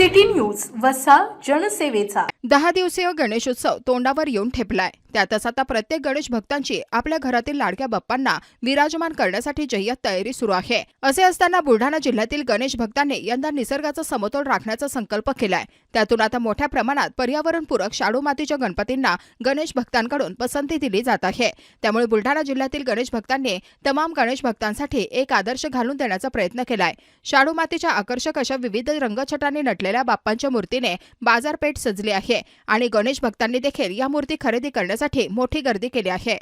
City news वसा जनसेवेचा. दहा दिवसीय गणेशोत्सव तोंडावर येऊन ठेपलाय. त्यातच आता प्रत्येक गणेश भक्तांची आपल्या घरातील लाडक्या बाप्पांना विराजमान करण्यासाठी जय्यत तयारी सुरू आहे. असे असताना बुलढाणा जिल्ह्यातील गणेश भक्तांनी यंदा निसर्गाचा समतोल राखण्याचा संकल्प केलाय. त्यातून आता मोठ्या प्रमाणात पर्यावरणपूरक शाडू मातीच्या गणपतींना गणेश भक्तांकडून पसंती दिली जात आहे. त्यामुळे बुलढाणा जिल्ह्यातील गणेश भक्तांनी तमाम गणेश भक्तांसाठी एक आदर्श घालून देण्याचा प्रयत्न केलाय. शाडू मातीच्या आकर्षक अशा विविध रंगछटांनी असलेल्या बाप्पांच्या मूर्तीने बाजारपेठ सजली आहे आणि गणेश भक्तांनी देखील या मूर्ती खरेदी करण्यासाठी मोठी गर्दी केली आहे.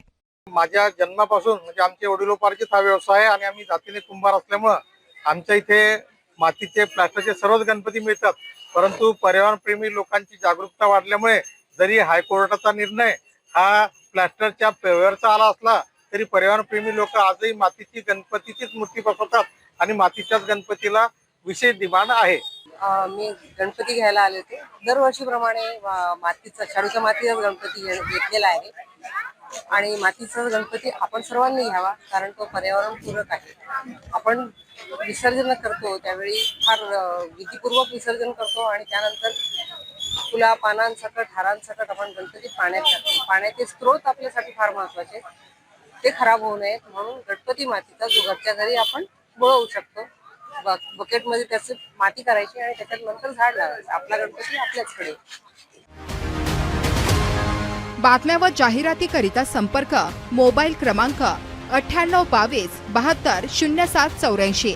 माझ्या जन्मापासून म्हणजे आमचे वडिलोपार्जित हा व्यवसाय आहे आणि आम्ही जातीने कुंभार असल्यामुळं आमच्या इथे मातीचे प्लास्टरचे सर्वच गणपती मिळतात. परंतु पर्यावरणप्रेमी लोकांची जागरूकता वाढल्यामुळे जरी हायकोर्टाचा निर्णय हा प्लास्टरच्या पेवरचा आला असला तरी पर्यावरणप्रेमी लोक आजही मातीची गणपतीचीच मूर्ती बसवतात आणि मातीच्याच गणपतीला विशेष डिमांड आहे. मी गणपती घ्यायला आले होते. दरवर्षीप्रमाणे मातीचा शाडूच्या मातीचा गणपती घेतलेला आहे. आणि मातीचा गणपती आपण सर्वांनी घ्यावा कारण तो पर्यावरणपूरक आहे. आपण विसर्जन करतो त्यावेळी फार विधीपूर्वक विसर्जन करतो आणि त्यानंतर फुला पानांसकट हारांसकट आपण गणपती पाण्यात टाकतो. पाण्याचे स्रोत आपल्यासाठी फार महत्त्वाचे ते खराब होऊ नयेत म्हणून गणपती मातीचा जो घरच्या घरी आपण बुळवू शकतो. बकेटमध्ये त्याची माती करायची आणि त्याच्यात नंतर झाड लावायचं. आपला गणपती आपल्याचकडे. बातम्या व जाहिरातीकरिता संपर्क मोबाईल क्रमांक अठ्ठ्याण्णव बावीस बहात्तर शून्य सात चौऱ्याऐंशी.